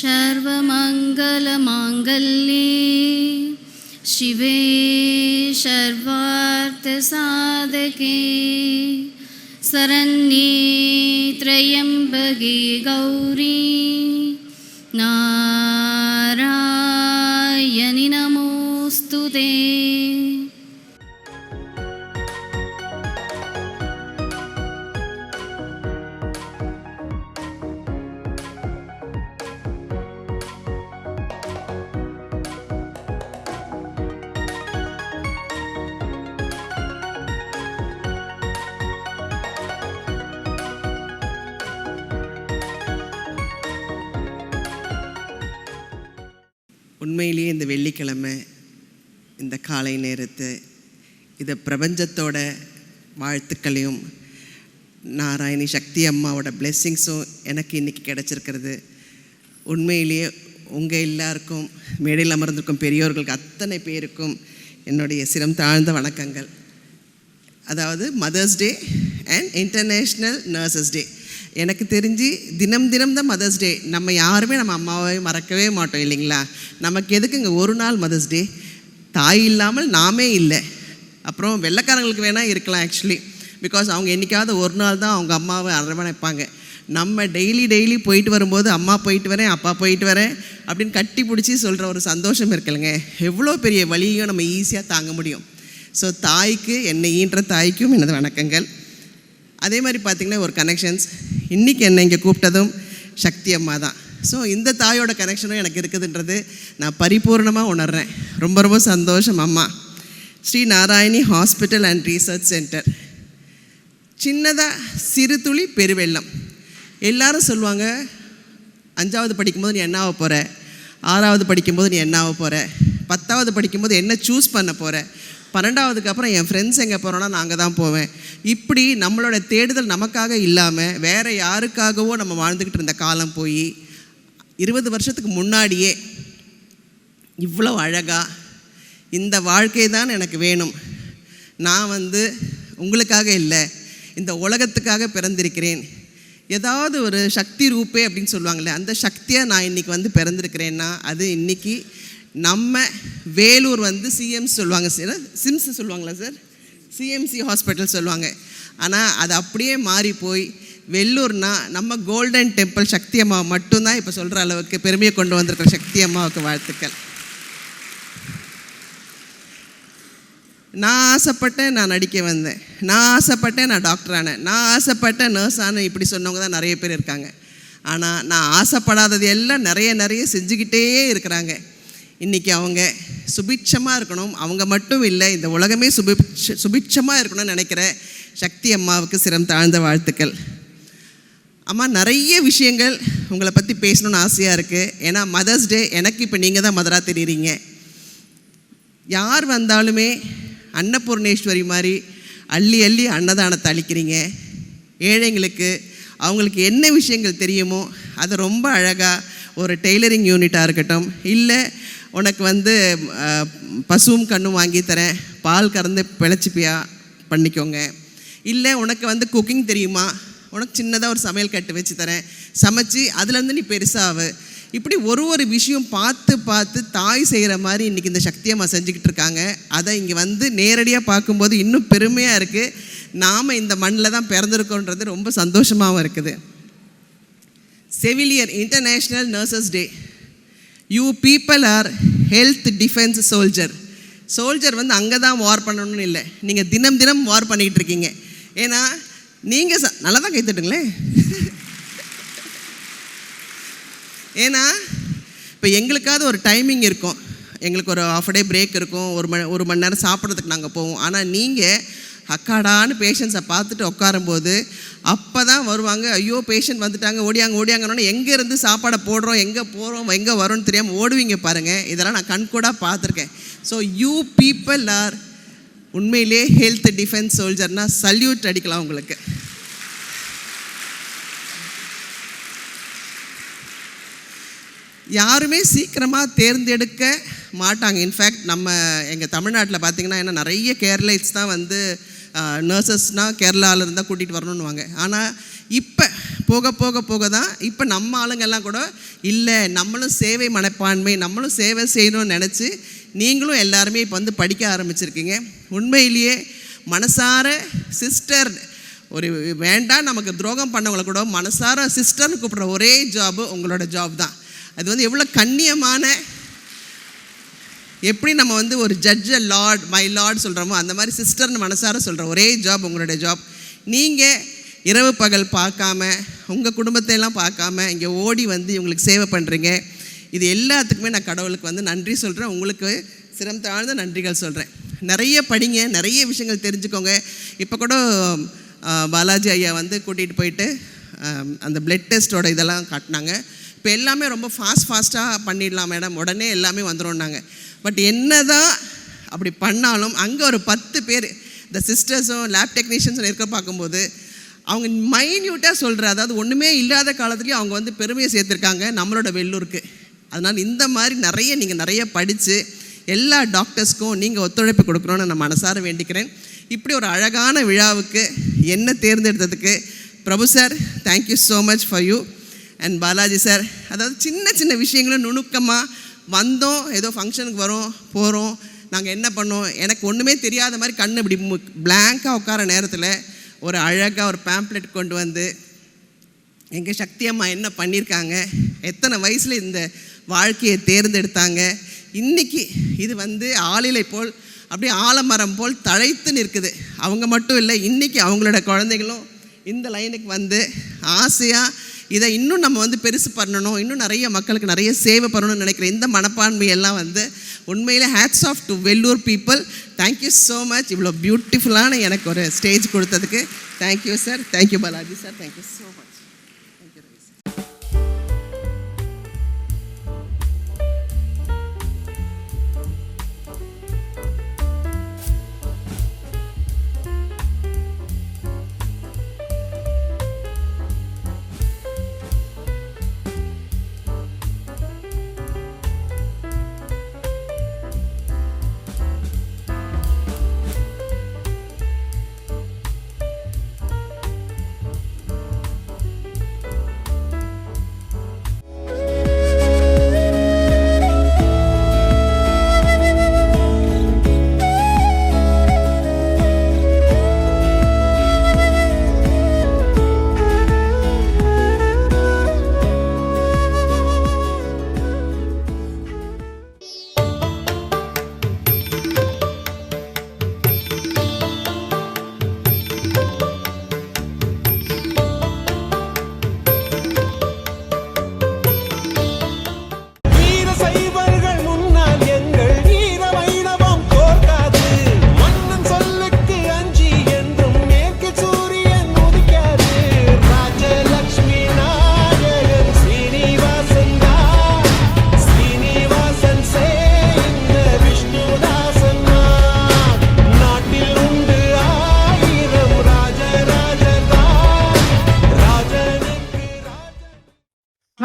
सर्वमङ्गलमाङ्गल्ये शिवे सर्वार्थसाधके शरण्ये त्र्यम्बके गौरी नारायणि உண்மையிலேயே இந்த வெள்ளிக்கிழமை இந்த காலை நேரத்தை இதை பிரபஞ்சத்தோட வாழ்த்துக்களையும் நாராயணி சக்தி அம்மாவோட பிளெஸ்ஸிங்ஸும் எனக்கு இன்றைக்கி கிடச்சிருக்கிறது. உண்மையிலேயே உங்கள் எல்லாருக்கும் மேடையில் அமர்ந்திருக்கும் பெரியோர்களுக்கு அத்தனை பேருக்கும் என்னுடைய சிரம் தாழ்ந்த வணக்கங்கள். அதாவது mother's day and international nurses day எனக்கு தெரிஞ்சு தினம் தினம் தான் மதர்ஸ் டே நம்ம யாருமே நம்ம அம்மாவை மறக்கவே மாட்டோம் இல்லைங்களா? நமக்கு எதுக்குங்க? ஒரு நாள் மதர்ஸ் டே தாய் இல்லாமல் நாமே இல்லை. அப்புறம் வெள்ளைக்காரங்களுக்கு வேணால் இருக்கலாம் ஆக்சுவலி பிகாஸ் அவங்க என்றைக்காவது ஒரு நாள் தான் அவங்க அம்மாவை அரவணைப்பாங்க. நம்ம டெய்லி டெய்லி போயிட்டு வரும்போது அம்மா போயிட்டு வரேன் அப்பா போயிட்டு வரேன் அப்படின்னு கட்டி பிடிச்சி சொல்கிற ஒரு சந்தோஷம் இருக்குல்லங்க. எவ்வளோ பெரிய வழியும் நம்ம ஈஸியாக தாங்க முடியும். ஸோ தாய்க்கு என்னை ஈன்ற தாய்க்கும் எனது வணக்கங்கள். அதே மாதிரி பார்த்திங்கன்னா ஒரு கனெக்ஷன்ஸ் இன்றைக்கி என்னை இங்கே கூப்பிட்டதும் சக்தி அம்மா தான். ஸோ இந்த தாயோட கனெக்ஷனும் எனக்கு இருக்குதுன்றது நான் பரிபூர்ணமாக உணர்றேன். ரொம்ப ரொம்ப சந்தோஷம் அம்மா. Shri Narayani hospital and research centre சின்னதாக சிறு துளி பெருவெள்ளம். எல்லாரும் சொல்லுவாங்க அஞ்சாவது படிக்கும்போது நீ என்ன ஆக போகிற ஆறாவது படிக்கும்போது நீ என்ன ஆக போகிற பத்தாவது படிக்கும்போது என்ன சூஸ் பண்ண போகிற பன்னெண்டாவதுக்கு அப்புறம் என் ஃப்ரெண்ட்ஸ் எங்கே போகிறோன்னா நான் தான் போவேன். இப்படி நம்மளோட தேடுதல் நமக்காக இல்லாமல் வேறு யாருக்காகவோ நம்ம வாழ்ந்துக்கிட்டு இருந்த காலம் போய் இருபது வருஷத்துக்கு முன்னாடியே இவ்வளோ அழகாக இந்த வாழ்க்கை தான் எனக்கு வேணும். நான் வந்து உங்களுக்காக இல்லை இந்த உலகத்துக்காக பிறந்திருக்கிறேன். ஏதாவது ஒரு சக்தி ரூபே அப்படின்னு சொல்லுவாங்களே அந்த சக்தியாக நான் இன்றைக்கி வந்து பிறந்திருக்கிறேன்னா அது இன்றைக்கி நம்ம வேலூர் வந்து சிஎம்ஸ் சொல்லுவாங்க சார். சிம்ஸ் சொல்லுவாங்களா சார்? சிஎம்சி ஹாஸ்பிட்டல் சொல்லுவாங்க. ஆனால் அது அப்படியே மாறி போய் வெள்ளூர்னா நம்ம கோல்டன் டெம்பிள் சக்தி அம்மா மட்டும்தான் இப்போ சொல்கிற அளவுக்கு பெருமையை கொண்டு வந்திருக்கிற சக்தி அம்மாவுக்கு வாழ்த்துக்கள். நான் ஆசைப்பட்டேன் நான் நடிக்க வந்தேன். நான் ஆசைப்பட்டேன் நான் டாக்டர் ஆனேன். நான் ஆசைப்பட்டேன் நர்ஸ் ஆனேன். இப்படி சொன்னவங்க தான் நிறைய பேர் இருக்காங்க. ஆனால் நான் ஆசைப்படாதது எல்லாம் நிறைய நிறைய செஞ்சுக்கிட்டே இருக்கிறாங்க. இன்றைக்கி அவங்க சுபிட்சமாக இருக்கணும். அவங்க மட்டும் இல்லை இந்த உலகமே சுபிட்ச சுபிட்சமாக இருக்கணும்னு நினைக்கிற சக்தி அம்மாவுக்கு சிரம் தாழ்ந்த வாழ்த்துக்கள். அம்மா நிறைய விஷயங்கள் உங்களை பற்றி பேசணும்னு ஆசையாக இருக்குது ஏன்னா மதர்ஸ் டே எனக்கு இப்போ நீங்கள் தான் மதராக தெரியுறீங்க. யார் வந்தாலுமே அன்னபூர்ணேஸ்வரி மாதிரி அள்ளி அள்ளி அன்னதானத்தை அளிக்கிறீங்க. ஏழைங்களுக்கு அவங்களுக்கு என்ன விஷயங்கள் தெரியுமோ அதை ரொம்ப அழகாக ஒரு டெய்லரிங் யூனிட்டாக இருக்கட்டும் இல்லை உனக்கு வந்து பசுவும் கண்ணும் வாங்கி தரேன். பால் கறந்து பிழைச்சிப்பியா? பண்ணிக்கோங்க. இல்லை உனக்கு வந்து குக்கிங் தெரியுமா? உனக்கு சின்னதாக ஒரு சமையல் கட்டு வச்சு தரேன். சமைச்சு அதுலேருந்து நீ பெருசாகு இப்படி ஒரு ஒரு விஷயம் பார்த்து பார்த்து தாய் செய்கிற மாதிரி இன்றைக்கி இந்த சக்தியம்மா செஞ்சுக்கிட்டு இருக்காங்க. அதை இங்கே வந்து நேரடியாக பார்க்கும்போது இன்னும் பெருமையாக இருக்குது நாம் இந்த மண்ணில் தான் பிறந்திருக்கோன்றது ரொம்ப சந்தோஷமாகவும் இருக்குது. செவிலியர் international nurses day you people are health defence soldier soldier வந்து அங்கே தான் வார் பண்ணணும்னு இல்லை. நீங்கள் தினம் தினம் வார் பண்ணிக்கிட்டு இருக்கீங்க. ஏன்னா நீங்கள் ச நல்லா தான் கைத்துட்டுங்களேன் ஏன்னா இப்போ எங்களுக்காவது ஒரு டைமிங் இருக்கும். எங்களுக்கு ஒரு ஆஃப் டே பிரேக் இருக்கும். ஒரு மணி ஒரு மணி நேரம் சாப்பிட்றதுக்கு நாங்கள் போவோம். ஆனால் நீங்கள் அக்காடான்னு பேஷண்ட்ஸை பார்த்துட்டு உட்காரும்போது அப்போ தான் வருவாங்க. ஐயோ பேஷண்ட் வந்துட்டாங்க ஓடியாங்க ஓடியாங்கன்னு எங்கேருந்து சாப்பாடை போடுறோம் எங்கே போகிறோம் எங்கே வரோன்னு தெரியாமல் ஓடுவீங்க பாருங்கள் இதெல்லாம் நான் கண்கூடாக பார்த்துருக்கேன். ஸோ யூ பீப்புள் ஆர் உண்மையிலே ஹெல்த் டிஃபென்ஸ் சோல்ஜர்னால் சல்யூட் அடிக்கலாம் உங்களுக்கு. யாருமே சீக்கிரமாக தேர்ந்தெடுக்க மாட்டாங்க. இன்ஃபேக்ட் நம்ம எங்கள் தமிழ்நாட்டில் பார்த்திங்கன்னா ஏன்னா நிறைய கேர்லைட்ஸ் தான் வந்து நர்சஸ்னால் கேரளாவில் இருந்தால் கூட்டிகிட்டு வரணுன்னுவாங்க ஆனால் இப்போ போக போக போக தான் இப்போ நம்ம ஆளுங்கெல்லாம் கூட இல்லை நம்மளும் சேவை மனப்பான்மை நம்மளும் சேவை செய்யணும்னு நினச்சி நீங்களும் எல்லாருமே இப்போ வந்து படிக்க ஆரம்பிச்சிருக்கீங்க. உண்மையிலேயே மனசார சிஸ்டர் ஒரு வேண்டாம் நமக்கு துரோகம் பண்ணவங்களை கூட மனசார சிஸ்டர்னு கூப்பிட்ற ஒரே ஜாபு உங்களோட ஜாப் தான். அது வந்து எவ்வளோ கண்ணியமான எப்படி நம்ம வந்து ஒரு ஜட்ஜை லார்ட் மை லார்ட் சொல்கிறோமோ அந்த மாதிரி சிஸ்டர்னு மனசார சொல்கிற ஒரே ஜாப் உங்களுடைய ஜாப் நீங்கள் இரவு பகல் பார்க்காம உங்கள் குடும்பத்தையெல்லாம் பார்க்காம இங்கே ஓடி வந்து இவங்களுக்கு சேவை பண்ணுறீங்க இது எல்லாத்துக்குமே நான் கடவுளுக்கு வந்து நன்றி சொல்கிறேன் உங்களுக்கு சிரம் தாழ்ந்த நன்றிகள் சொல்கிறேன் நிறைய படிங்க நிறைய விஷயங்கள் தெரிஞ்சுக்கோங்க. இப்போ கூட பாலாஜி ஐயா வந்து கூட்டிகிட்டு போயிட்டு அந்த பிளட் டெஸ்ட்டோட இதெல்லாம் காட்டினாங்க. இப்போ எல்லாமே ரொம்ப ஃபாஸ்ட் ஃபாஸ்ட்டாக பண்ணிடலாம் மேடம் உடனே எல்லாமே வந்துடும்னாங்க பட் என்னதான் அப்படி பண்ணாலும் அங்கே ஒரு பத்து பேர் இந்த சிஸ்டர்ஸும் லேப் டெக்னீஷியன்ஸும் இருக்க பார்க்கும்போது அவங்க மைன்யூட்டாக சொல்கிற அதாவது ஒன்றுமே இல்லாத காலத்துலேயும் அவங்க வந்து பெருமையை சேர்த்துருக்காங்க நம்மளோட வெள்ளூருக்கு. அதனால் இந்த மாதிரி நிறைய நீங்கள் நிறைய படித்து எல்லா டாக்டர்ஸ்க்கும் நீங்கள் ஒத்துழைப்பு கொடுக்கணும்னு நான் மனசார வேண்டிக்கிறேன். இப்படி ஒரு அழகான விழாவுக்கு என்ன தேர்ந்தெடுத்ததுக்கு Prabhu sir thank you so much for you and Balaji sir அதாவது சின்ன சின்ன விஷயங்களும் நுணுக்கமாக வந்தோம் ஏதோ ஃபங்க்ஷனுக்கு வரோம் போகிறோம் நாங்கள் என்ன பண்ணோம் எனக்கு ஒன்றுமே தெரியாத மாதிரி கண் இப்படி பிளாங்காக உட்கார நேரத்தில் ஒரு அழகாக ஒரு பேம்ப்ளெட் கொண்டு வந்து எங்கள் சக்தி அம்மா என்ன பண்ணியிருக்காங்க எத்தனை வயசில் இந்த வாழ்க்கையை தேர்ந்தெடுத்தாங்க இன்றைக்கி இது வந்து ஆளிலை போல் அப்படியே ஆலமரம் போல் தழைத்து நிற்குது. அவங்க மட்டும் இல்லை இன்றைக்கி அவங்களோட குழந்தைகளும் இந்த லைனுக்கு வந்து ஆசையாக இதை இன்னும் நம்ம வந்து பெருசு பண்ணணும். இன்னும் நிறைய மக்களுக்கு நிறைய சேவை பண்ணணும்னு நினைக்கிற இந்த மனப்பான்மை எல்லாம் வந்து உண்மையில் hats off to Vellore people thank you so much இவ்வளோ பியூட்டிஃபுல்லான எனக்கு ஒரு ஸ்டேஜ் கொடுத்ததுக்கு. Thank you sir thank you Balaji sir thank you so much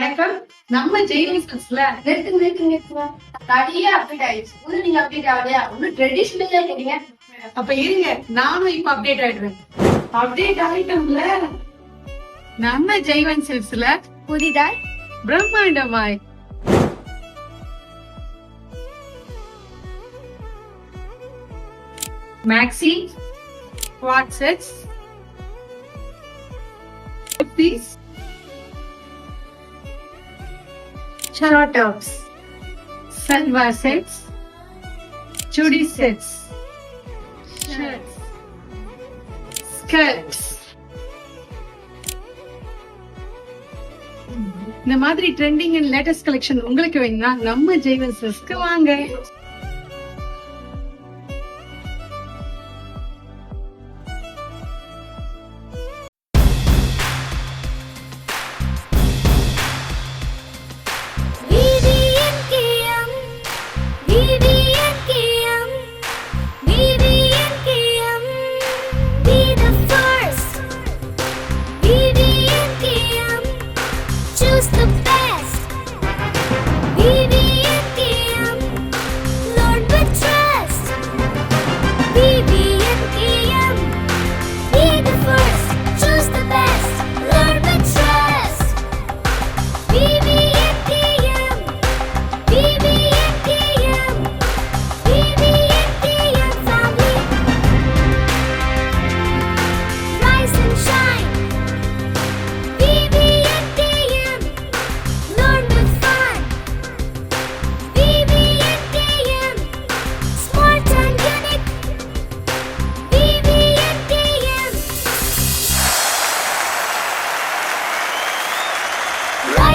வணக்கம். நம்ம ஜெயிலிஸ்ல நிறுத்து நிறுத்து நிறுத்துங்க. நிறைய அப்டேட் ஆயிடுச்சு. ஒண்ணு நீங்க அப்டேட் ஆகலையா? ஒண்ணு ட்ரெடிஷ்னலா இருக்கீங்க அப்ப இருங்க. நானும் இப்ப அப்டேட் ஆயிடுவேன் அப்டேட் ஆயிட்டோம்ல. நம்ம ஜெய்வன் சில்ஸ்ல புதிதாய் பிரம்மாண்டமாய். Maxi WhatsApp piece short tops salwar sets chudi sets shirts skirts இந்த மாதிரி ட்ரெண்டிங் அண்ட் லேட்டஸ்ட் கலெக்ஷன் உங்களுக்கு வேணும்னா நம்ம ஜெய்வன்சஸ்க்கு வாங்க.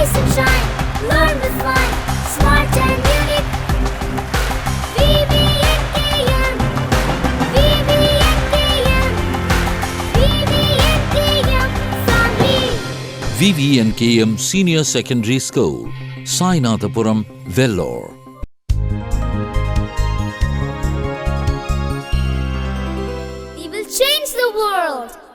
rise and shine, learn with fun, smart and unique. VVNKM Senior Secondary School, Sainathapuram, Vellore. We will change the world.